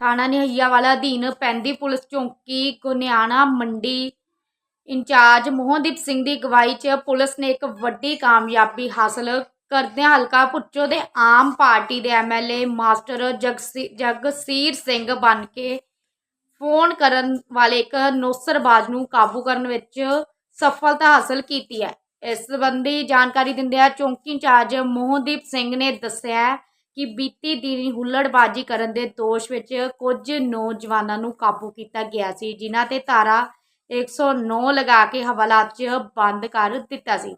ਥਾਣਾ ਵਾਲਾ ਅਧੀਨ ਪੈਂਦੀ ਪੁਲਿਸ ਚੌਂਕੀ ਗੁਨਿਆਣਾ ਮੰਡੀ ਇੰਚਾਰਜ ਮੋਹਨਦੀਪ ਸਿੰਘ ਦੀ ਅਗਵਾਈ 'ਚ ਪੁਲਿਸ ਨੇ ਇੱਕ ਵੱਡੀ ਕਾਮਯਾਬੀ ਹਾਸਲ ਕਰਦਿਆਂ ਹਲਕਾ ਪੁੱਚੋ ਦੇ ਆਮ ਪਾਰਟੀ ਦੇ ਐਮਐਲਏ ਮਾਸਟਰ ਜਗਸੀ- ਜਗਸੀਰ ਸਿੰਘ ਬਣ ਕੇ ਫੋਨ ਕਰਨ ਵਾਲੇ ਇੱਕ ਨੌਸਰਬਾਜ਼ ਨੂੰ ਕਾਬੂ ਕਰਨ ਵਿੱਚ ਸਫਲਤਾ ਹਾਸਲ ਕੀਤੀ ਹੈ। ਇਸ ਸੰਬੰਧੀ ਜਾਣਕਾਰੀ ਦਿੰਦਿਆਂ ਚੌਂਕੀ ਇੰਚਾਰਜ ਮੋਹਨਦੀਪ ਸਿੰਘ ਨੇ ਦੱਸਿਆ ਕਿ ਬੀਤੀ ਦਿਨੀ ਹੁੱਲੜਬਾਜ਼ੀ ਕਰਨ ਦੇ ਦੋਸ਼ ਵਿੱਚ ਕੁਝ ਨੌਜਵਾਨਾਂ ਨੂੰ ਕਾਬੂ ਕੀਤਾ ਗਿਆ ਸੀ, ਜਿਨ੍ਹਾਂ ਤੇ ਧਾਰਾ 109 ਲਗਾ ਕੇ ਹਵਾਲਾਤ 'ਚ ਬੰਦ ਕਰ ਦਿੱਤਾ ਸੀ।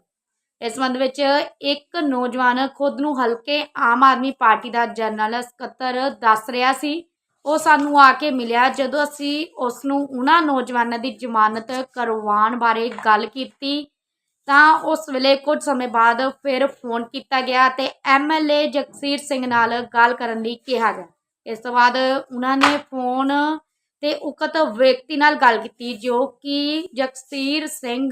ਇਸ ਸੰਬੰਧ ਵਿੱਚ ਇੱਕ ਨੌਜਵਾਨ ਖੁਦ ਨੂੰ ਹਲਕੇ ਆਮ ਆਦਮੀ ਪਾਰਟੀ ਦਾ ਜਨਰਲ ਸਕੱਤਰ ਦੱਸ ਰਿਹਾ ਸੀ। ਉਹ ਸਾਨੂੰ ਆ ਕੇ ਮਿਲਿਆ ਜਦੋਂ ਅਸੀਂ ਉਸ ਨੂੰ ਉਹਨਾਂ ਨੌਜਵਾਨਾਂ ਦੀ ਜ਼ਮਾਨਤ ਕਰਵਾਉਣ ਬਾਰੇ ਗੱਲ ਕੀਤੀ। ਤਾਂ ਉਸ ਵੇਲੇ ਕੁਝ ਸਮੇਂ ਬਾਅਦ ਫਿਰ ਫੋਨ ਕੀਤਾ ਗਿਆ ਤੇ ਐਮਐਲਏ ਜਗਸੀਰ ਸਿੰਘ ਨਾਲ ਗੱਲ ਕਰਨ ਲਈ ਕਿਹਾ ਗਿਆ। ਇਸ ਤੋਂ ਬਾਅਦ ਉਹਨਾਂ ਨੇ ਫੋਨ ਤੇ ਉਕਤ ਵਿਅਕਤੀ ਨਾਲ ਗੱਲ ਕੀਤੀ ਜੋ ਕਿ ਜਗਸੀਰ ਸਿੰਘ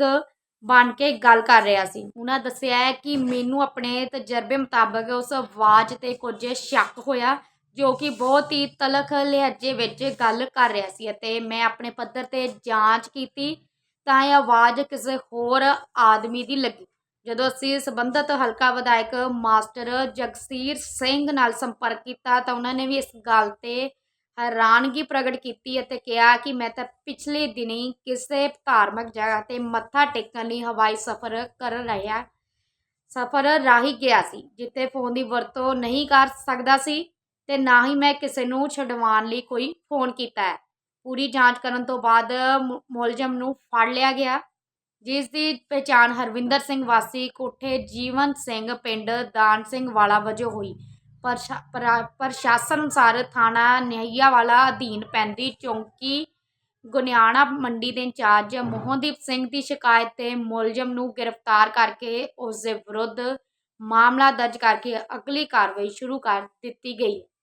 ਬਣ ਕੇ ਗੱਲ ਕਰ ਰਿਹਾ ਸੀ। ਉਹਨਾਂ ਦੱਸਿਆ ਹੈ ਕਿ ਮੈਨੂੰ ਆਪਣੇ ਤਜਰਬੇ ਮੁਤਾਬਕ ਉਸ ਆਵਾਜ਼ ਤੇ ਕੁਝ ਸ਼ੱਕ ਹੋਇਆ ਜੋ ਕਿ ਬਹੁਤ ਹੀ ਤਲਖ ਲਹਿਜੇ ਵਿੱਚ ਗੱਲ ਕਰ ਰਿਹਾ ਸੀ ਅਤੇ ਮੈਂ ਆਪਣੇ ਪੱਧਰ ਤੇ ਜਾਂਚ ਕੀਤੀ ਤਾਂ ਇਹ ਆਵਾਜ਼ ਕਿਸੇ ਹੋਰ ਆਦਮੀ ਦੀ ਲੱਗੀ। ਜਦੋਂ ਅਸੀਂ ਸੰਬੰਧਿਤ ਹਲਕਾ ਵਿਧਾਇਕ ਮਾਸਟਰ ਜਗਸੀਰ ਸਿੰਘ ਨਾਲ ਸੰਪਰਕ ਕੀਤਾ ਤਾਂ ਉਹਨਾਂ ਨੇ ਵੀ ਇਸ ਗੱਲ ਤੇ ਹੈਰਾਨਗੀ ਪ੍ਰਗਟ ਕੀਤੀ ਅਤੇ ਕਿਹਾ ਕਿ ਮੈਂ ਤਾਂ ਪਿਛਲੇ ਦਿਨੀ ਕਿਸੇ ਧਾਰਮਿਕ ਜਗ੍ਹਾ ਤੇ ਮੱਥਾ ਟੇਕਣ ਲਈ ਹਵਾਈ ਸਫ਼ਰ ਕਰ ਰਿਹਾ, ਸਫ਼ਰ ਰਾਹੀਂ ਗਿਆ ਸੀ, ਜਿੱਥੇ ਫੋਨ ਦੀ ਵਰਤੋਂ ਨਹੀਂ ਕਰ ਸਕਦਾ ਸੀ ਤੇ ਨਾ ਹੀ ਮੈਂ ਕਿਸੇ ਨੂੰ ਛਡਵਾਉਣ ਲਈ ਕੋਈ ਫੋਨ ਕੀਤਾ ਹੈ। ਪੂਰੀ ਜਾਂਚ ਕਰਨ ਤੋਂ ਬਾਅਦ ਮੁ- ਮੁਲਜ਼ਮ ਨੂੰ ਫੜ ਲਿਆ ਗਿਆ, ਜਿਸ ਦੀ ਪਛਾਣ ਹਰਵਿੰਦਰ ਸਿੰਘ ਵਾਸੀ ਕੋਠੇ ਜੀਵਨ ਸਿੰਘ ਪਿੰਡ ਦਾਨ ਸਿੰਘ ਵਾਲਾ ਵਜੋਂ ਹੋਈ। ਪ੍ਰਸ਼ਾ- ਪ੍ਰਾ- ਪ੍ਰਸ਼ਾਸਨ ਅਨੁਸਾਰ ਥਾਣਾ ਨਹੀਆਵਾਲਾ ਅਧੀਨ ਪੈਂਦੀ ਚੌਂਕੀ ਗੁਨਿਆਣਾ ਮੰਡੀ ਦੇ ਇੰਚਾਰਜ ਮੋਹਨਦੀਪ ਸਿੰਘ ਦੀ ਸ਼ਿਕਾਇਤ ਤੇ ਮੁਲਜ਼ਮ ਨੂੰ ਗ੍ਰਿਫਤਾਰ ਕਰਕੇ ਉਸ ਦੇ ਵਿਰੁੱਧ ਮਾਮਲਾ ਦਰਜ ਕਰਕੇ ਅਗਲੀ ਕਾਰਵਾਈ ਸ਼ੁਰੂ ਕਰ ਦਿੱਤੀ ਗਈ।